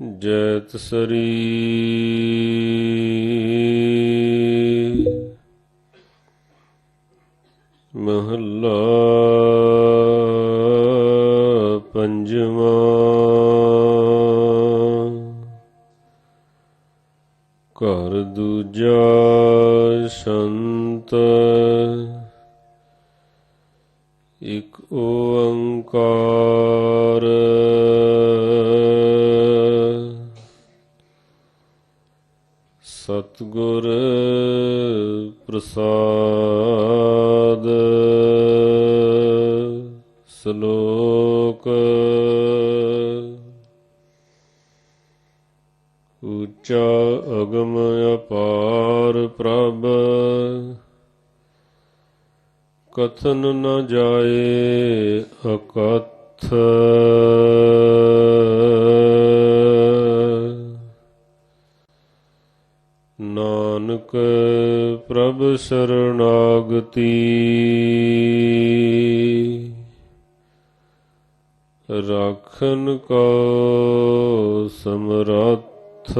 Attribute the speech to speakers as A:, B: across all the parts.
A: ਜੈਤ ਸਰੀ ਮਹੱਲਾ ਪੰਜਵਾਂ ਘਰ ਦੂਜਾ ਸ਼ੰਤ ਇਕ ਓੰਕਾਰ ਸਤਿਗੁਰ ਪ੍ਰਸਾਦ। ਸ਼ਲੋਕ ਉੱਚਾ ਅਗਮ ਅਪਾਰ ਪ੍ਰਭ। ਕਥਨ ਨ ਜਾਏ ਅਕਥ। ਸਰਣਾਗਤੀ ਰਾਖਨ ਕੋ ਸਮਰੱਥ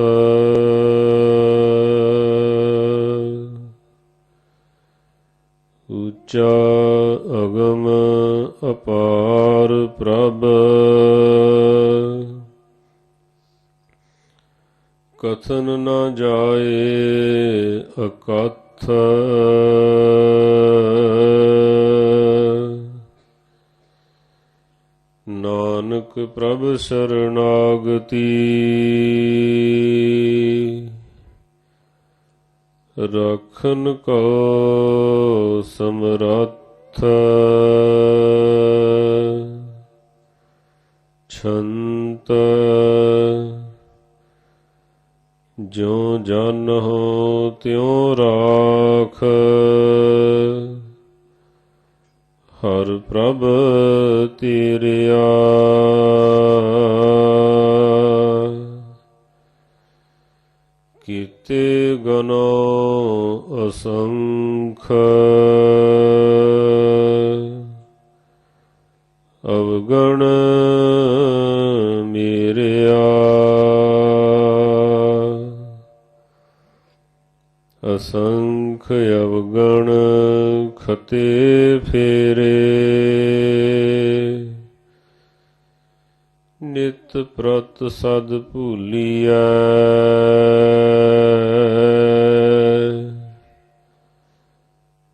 A: ਉੱਚਾ ਅਗਮ ਅਪਾਰ ਪ੍ਰਭ ਕਥਨ ਨਾ ਜਾਏ ਅਕਥ ਨਾਨਕ ਪ੍ਰਭ ਸਰਣਾਗਤੀ ਰਖਨ ਕੋ ਸਮਰੱਥ ਛੰਤ ਜੋ ਜਨ ਹੋ ਤਿਉ ਰਾਖ। ਹਰ ਪ੍ਰਭ ਤੇਰਿਆ। ਕੀਤੇ ਗਨੋ ਅਸੰਖ। ਅਸੰਖ ਅਵਗਣ ਖਤੇ ਫੇਰੇ। ਨਿਤ ਪ੍ਰਤ ਸਦ ਭੂਲੀਐ।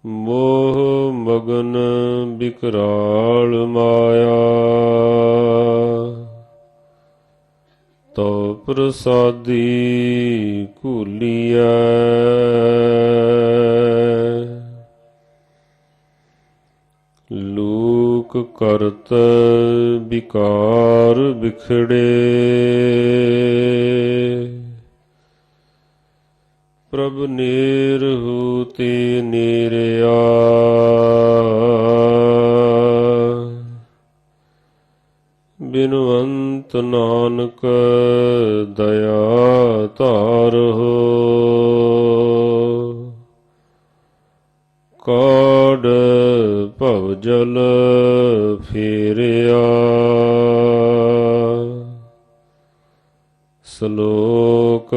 A: ਮੋਹ ਮਗਨ ਬਿਕਰਾਲ ਮਾਇਆ। ਤੋ ਪ੍ਰਸਾਦੀ ਭੂਲੀਐ ਲੋਕ ਕਰਤ ਵਿਕਾਰ ਵਿਖੜੇ। ਪ੍ਰਭ ਨੇਰ ਹੂ ਤੇ ਨੇਰਿਆ। ਬਿਨਵੰਤ ਨਾਨਕ ਦਇਆ ਧਾਰੋ ਕਾੜ ਭਵ ਜਲ ਫੇਰਿਆ। ਸ਼ਲੋਕ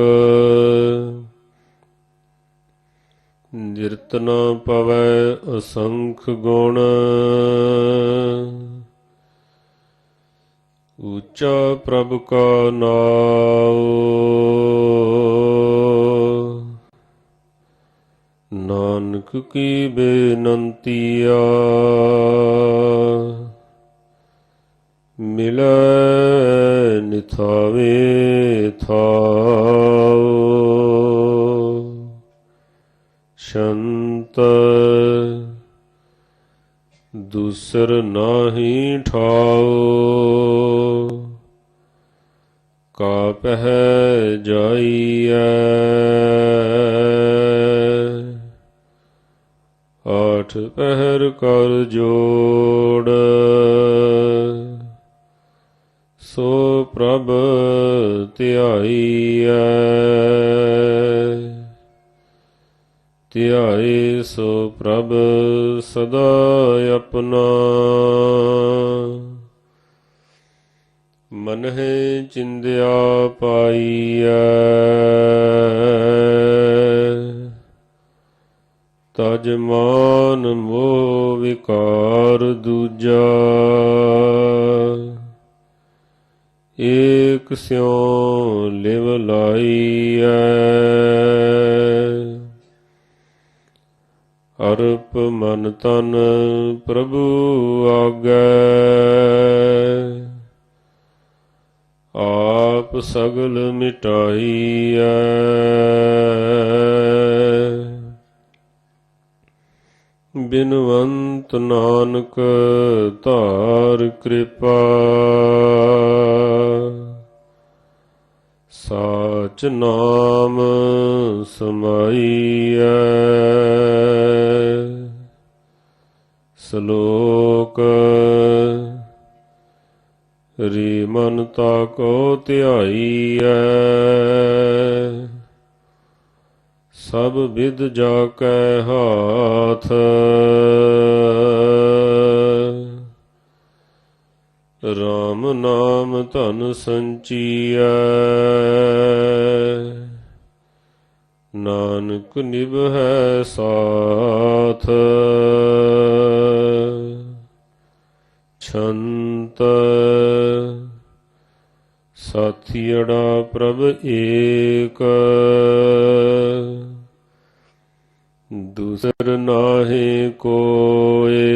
A: ਨਿਰਤ ਪਵੈ ਅਸੰਖ ਗੁਣ। ਉੱਚਾ ਪ੍ਰਭ ਕਾ ਨਾਮ ਨਾਨਕ ਕੀ ਬੇਨੰਤੀਆ ਮਿਲੈ ਨਿਥਾਵੇ ਥਾਉ ਸ਼ੰਤ ਦੂਸਰ ਨਾਹੀ ਠਾਉ। ਕਾ ਪਹਿ ਜਾਈਐ। ਆਠ ਪਹਿਰ ਕਰ ਜੋੜ। ਸੋ ਪ੍ਰਭ ਧਿਆਈਐ। ਧਿਆਏ ਸੋ ਪ੍ਰਭ ਸਦਾ ਆਪਣਾ। ਮਨਹਿ ਚਿੰਦਿਆ ਪਾਈਐ। ਤਜ ਮਾਨ ਮੋਹ ਵਿਕਾਰ ਦੂਜਾ। ਏਕ ਸਿਉ ਲਿਵ ਲਾਈਐ। ਅਰਪ ਮਨ ਤਨ ਪ੍ਰਭੂ ਆਗੈ। ਆਪ ਸਗਲ ਮਿਟਾਈਐ। ਬਿਨਵੰਤ ਨਾਨਕ ਧਾਰ ਕਿਰਪਾ। ਸਾਚ ਨਾਮ ਸਮਾਈਐ। ਸ਼ਲੋਕ। ਰੀ ਮਨ ਤਾ ਕੋ ਧਿਆਈਐ। ਸਭ ਵਿਦ ਜਾ ਕੈ ਹਾਥ। RAM ਨਾਮ ਧਨ ਸੰਚੀਐ। ਨਾਨਕ ਨਿਭੈ ਸਾਥ। ਛੰਤ ਸਾਥੀੜਾ ਪ੍ਰਭ ਏਕ। ਦੂਸਰ ਨਾਹੀ ਕੋਏ।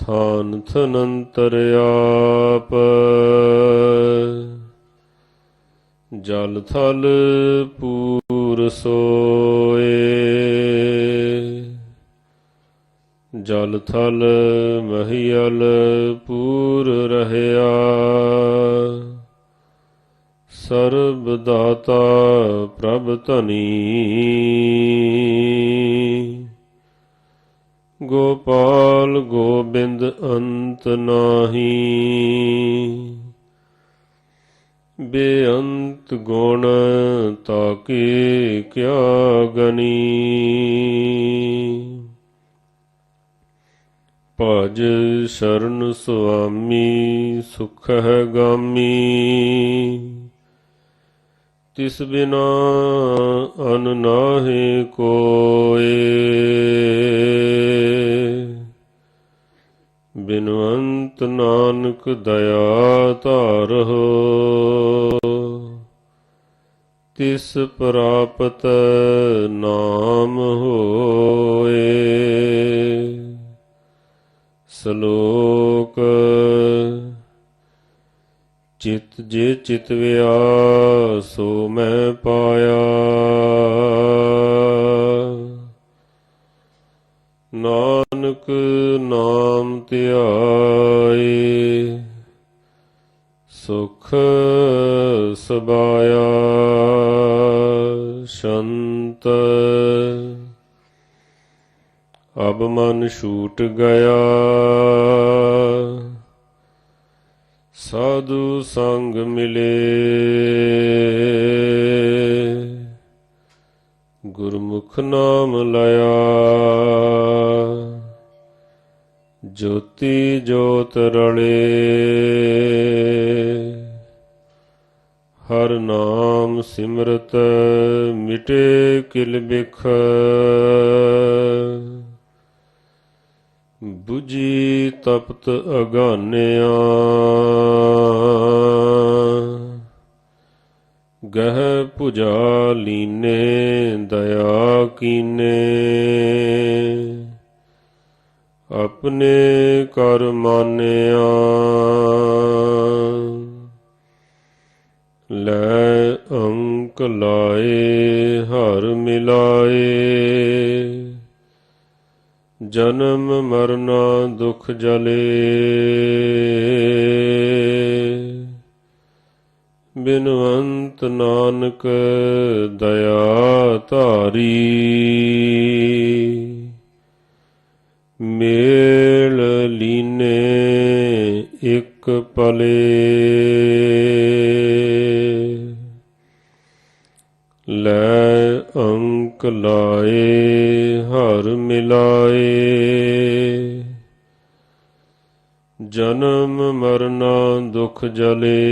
A: ਥਾਨ ਥਨੰਤਰ ਆਪ। ਜਲ ਥਲ ਪੂਰ ਸੋਏ। ਜਲ ਥਲ ਮਹੀਲ ਪੂਰ ਰਹਿਆ। ਸਰਬ ਦਾਤਾ ਪ੍ਰਭ ਧਨੀ। ਗੋਪਾਲ ਗੋਬਿੰਦ ਅੰਤ ਨਾਹੀ। ਬੇਅੰਤ ਗੁਣ ਤਾਕੇ ਕਿਆ ਗਨੀ? ਭਜ ਸ਼ਰਨ ਸੁਆਮੀ ਸੁਖ ਹੈ ਗਾਮੀ। ਤਿਸ ਬਿਨਾ ਅਨ ਨਾਹੀ ਕੋਏ। ਬਿਨਵੰਤ ਨਾਨਕ ਦਇਆ ਧਾਰਹੁ, ਤਿਸ ਪ੍ਰਾਪਤ ਨਾਮ ਹੋਏ। ਸ਼ਲੋਕ, ਚਿਤ ਜੇ ਚਿਤਵਿਆ ਸੋ ਮੈਂ ਪਾਇਆ। ਨਾਨਕ ਨਾਮ ਧਿਆਏ। ਸੁਖ ਸਬਾਇਆ ਸ਼ੰਤ। ਅਬ ਮਨ ਛੂਟ ਗਿਆ। ਸਾਧੂ ਸੰਗ ਮਿਲੇ। ਗੁਰਮੁਖ ਨਾਮ ਲਿਆ ਜੋਤੀ ਜੋਤ ਰਲੇ। ਹਰ ਨਾਮ ਸਿਮਰਤ ਮਿਟੇ ਕਿਲ ਬਿਖ। 부ਜੀ ਤਪਤ ਅਗਾਨਿਆ। ਗਹਿ ਪੁਜਾ ਲੀਨੇ, ਦਇਆ ਕੀਨੇ। ਆਪਣੇ ਕਰ ਮਾਨਿਆ। ਲੈ ਅੰਕ ਲਾਏ, ਹਰ ਮਿਲਾਏ। ਜਨਮ ਮਰਨਾ ਦੁਖ ਜਲੇ। ਬਿਨਵੰਤ ਨਾਨਕ ਦਇਆ ਧਾਰੀ। ਮੇਲ ਲੀਨੇ ਇੱਕ ਪਲੇ। ਲੈ ਅੰਕ ਲਾਏ ਹਰ ਮਿਲਾਏ। ਜਨਮ ਮਰਨਾ ਦੁਖ ਜਲੇ।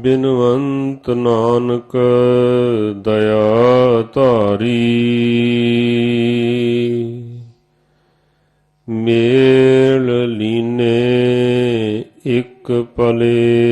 A: ਬਿਨਵੰਤ ਨਾਨਕ ਦਇਆ ਧਾਰੀ। ਮੇਲ ਲੀਨੇ ਇੱਕ ਪਲੇ